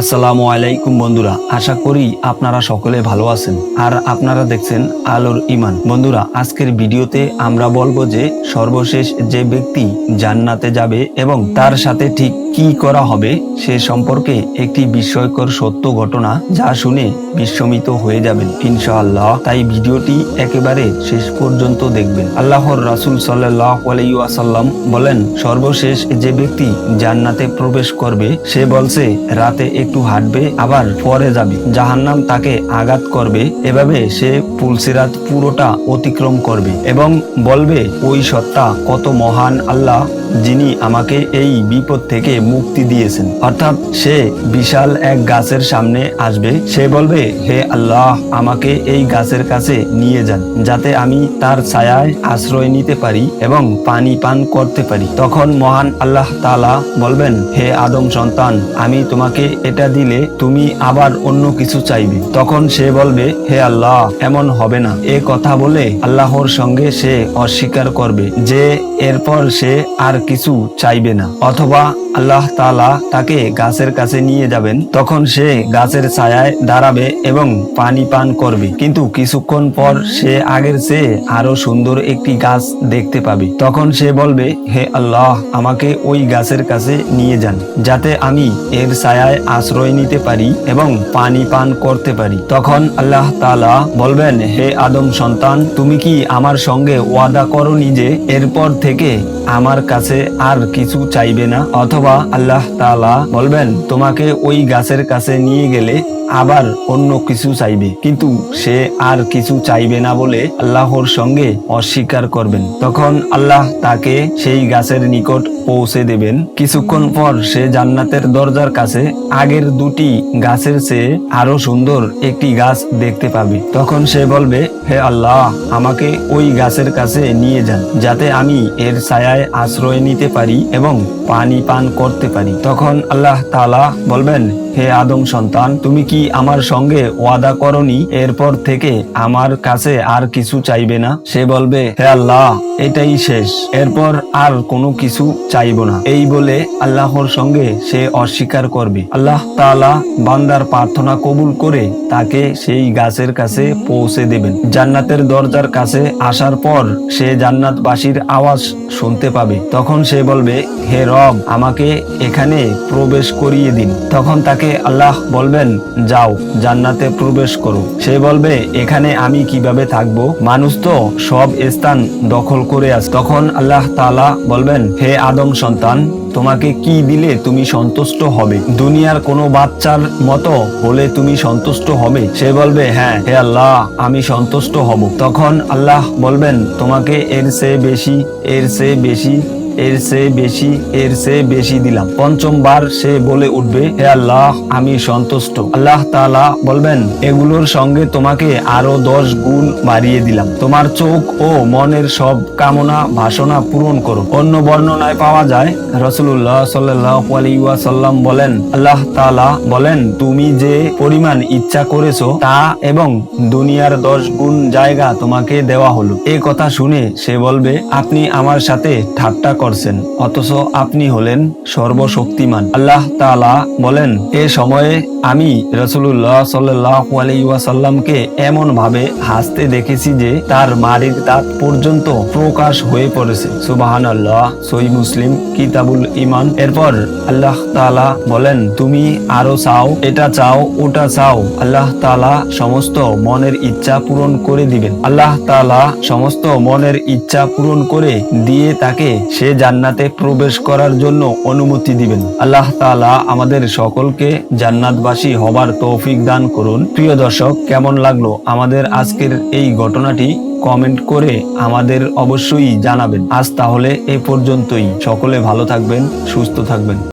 আসসালামু আলাইকুম বন্ধুরা, আশা করি আপনারা সকলে ভালো আছেন আর আপনারা দেখছেন আলোর ইমান বন্ধুরা, আজকের ভিডিওতে আমরা বলব যে সর্বশেষ যে ব্যক্তি জান্নাতে যাবে এবং তার সাথে ঠিক কি করা হবে সে সম্পর্কে একটি বিস্ময়কর সত্য ঘটনা যা শুনে বিস্মিত হয়ে যাবেন ইনশাআল্লাহ। তাই ভিডিওটি একেবারে শেষ পর্যন্ত দেখবেন। আল্লাহর রাসুল সাল্লাল্লাহু আলাইহি ওয়াসাল্লাম বলেন, সর্বশেষ যে ব্যক্তি জান্নাতে প্রবেশ করবে, সে বলছে, রাতে একটু হাঁটবে, আবার পরে যাবে। জাহান্নাম তাকে আঘাত করবে, এভাবে সে পুলসিরাত পুরোটা অতিক্রম করবে এবং বলবে, ওই সত্তা কত মহান আল্লাহ যিনি আমাকে এই বিপদ থেকে মুক্তি দিয়েছেন। অর্থাৎ সে বিশাল এক গাছের সামনে আসবে। সে বলবে, হে আল্লাহ, আমাকে এই গাছের কাছে নিয়ে যান, যাতে আমি তার ছায়ায় আশ্রয় নিতে পারি এবং পানি পান করতে পারি। তখন মহান আল্লাহ তালা বলবেন, হে আদম সন্তান, আমি তোমাকে এটা দিলে তুমি আবার অন্য কিছু চাইবে। তখন সে বলবে, হে আল্লাহ, এমন হবে না। এ কথা বলে আল্লাহর সঙ্গে সে অস্বীকার করবে যে এরপর সে আর কিছু চাইবে না। অথবা আল্লাহ তাআলা তাকে গাছের কাছে নিয়ে যাবেন। তখন সে গাছের ছায়ায় দাঁড়াবে এবং পানি পান করবে। কিন্তু কিছুক্ষণ পর সে আগের চেয়ে আরও সুন্দর একটি গাছ দেখতে পাবে। তখন সে বলবে, হে আল্লাহ, আমাকে ওই গাছের কাছে নিয়ে যান, যাতে আমি এর ছায়ায় আশ্রয় নিতে পারি এবং পানি পান করতে পারি। তখন আল্লাহ তাআলা বলবেন, হে আদম সন্তান, তুমি কি আমার সঙ্গে ওয়াদা করনি যে এরপর থেকে আমার কাছে আর কিছু চাইবে না? অথবা আল্লাহ তাআলা বলবেন, তোমাকে ওই গাছের কাছে নিয়ে গেলে আবার অন্য কিছু চাইবে। কিন্তু সে আর কিছু চাইবে না বলে আল্লাহর সঙ্গে অস্বীকার করবেন। তখন আল্লাহ তাকে সেই গাছের নিকট পৌঁছে দেবেন। কিছুক্ষণ পর সে জান্নাতের দরজার কাছে আগের দুটি গাছের চেয়ে আরও সুন্দর একটি গাছ দেখতে পাবে। তখন সে বলবে, হে আল্লাহ, আমাকে ওই গাছের কাছে নিয়ে যান, যাতে আমি এর ছায়ায় আশ্রয় নিতে পারি এবং পানি পান করতে পারি। তখন আল্লাহ তালা বলবেন হে আদম সন্তান, তুমি কি আমার সঙ্গে ওয়াদা করনি? এরপর থেকে আমার কাছে আর কিছু চাইবে না? সে বলবে, হে আল্লাহ, এটাই শেষ। এরপর আর কোনো কিছু চাইব না। এই বলে আল্লাহর সঙ্গে সে অস্বীকার করবে। আল্লাহ তাআলা বান্দার প্রার্থনা কবুল করে তাকে সেই গাছের কাছে পৌঁছে দেবেন। জান্নাতের দরজার কাছে আসার পর সে জান্নাতবাসীর আওয়াজ শুনতে পাবে। তখন সে বলবে, হে রব, আমাকে এখানে প্রবেশ করিয়ে দিন। তখন তাকে আল্লাহ বলবেন, যাও, জান্নাতে প্রবেশ করো। সে বলবে, এখানে আমি কীভাবে থাকব? মানুষ তো সব স্থান দখল করে আছে। তখন আল্লাহ তালা বলবেন, হে আদম সন্তান, তোমাকে কি দিলে তুমি সন্তুষ্ট হবে? দুনিয়ার কোনো বাচ্চার মতো হলে তুমি সন্তুষ্ট হবে? সে বলবে হ্যাঁ হে আল্লাহ, আমি সন্তুষ্ট হব। তখন আল্লাহ বলবেন, তোমাকে এর চেয়ে বেশি, এর চেয়ে বেশি এর চেয়ে বেশি, এর চেয়ে বেশি দিলাম। পঞ্চমবার সে বলে উঠবে, হে আল্লাহ, আমি সন্তুষ্ট। আল্লাহ তাআলা বলবেন, এগুলোর সঙ্গে তোমাকে আরও দশ গুণ বাড়িয়ে দিলাম। তোমার চোখ ও মনের সব কামনা, বাসনা পূরণ করো। অন্য বর্ণনায় পাওয়া যায় রসুল্লাহ সাল্লাম বলেন, আল্লাহ তালা বলেন, তুমি যে পরিমাণ ইচ্ছা করেছ, তা এবং দুনিয়ার দশ গুণ জায়গা তোমাকে দেওয়া হলো। এ কথা শুনে সে বলবে, আপনি আমার সাথে ঠাট্টা করছেন, অথচ আপনি হলেন সর্বশক্তিমান। আল্লাহ তাআলা বলেন, এ সময়ে আমি রসুল্লাহ সাল্লাসাল্লামকে এমন ভাবে হাসতে দেখেছি যে তার মারির দাঁত পর্যন্ত প্রকাশ হয়ে পড়েছে। সুবাহান আল্লাহ সই মুসলিম, কিতাবুল ইমান এরপর আল্লাহ তাআলা বলেন, তুমি আরও চাও, এটা চাও, ওটা চাও। আল্লাহ তালা সমস্ত মনের ইচ্ছা পূরণ করে দিবেন। আল্লাহ তালা সমস্ত মনের ইচ্ছা পূরণ করে দিয়ে তাকে সে জান্নাতে প্রবেশ করার জন্য অনুমতি দিবেন। আল্লাহ তালা আমাদের সকলকে জান্নাতবাসী হবার তৌফিক দান করুন। প্রিয় দর্শক, কেমন লাগল আমাদের আজকের এই ঘটনাটি? কমেন্ট করে আমাদের অবশ্যই জানাবেন। আজ তাহলে এ পর্যন্তই। সকলে ভালো থাকবেন, সুস্থ থাকবেন।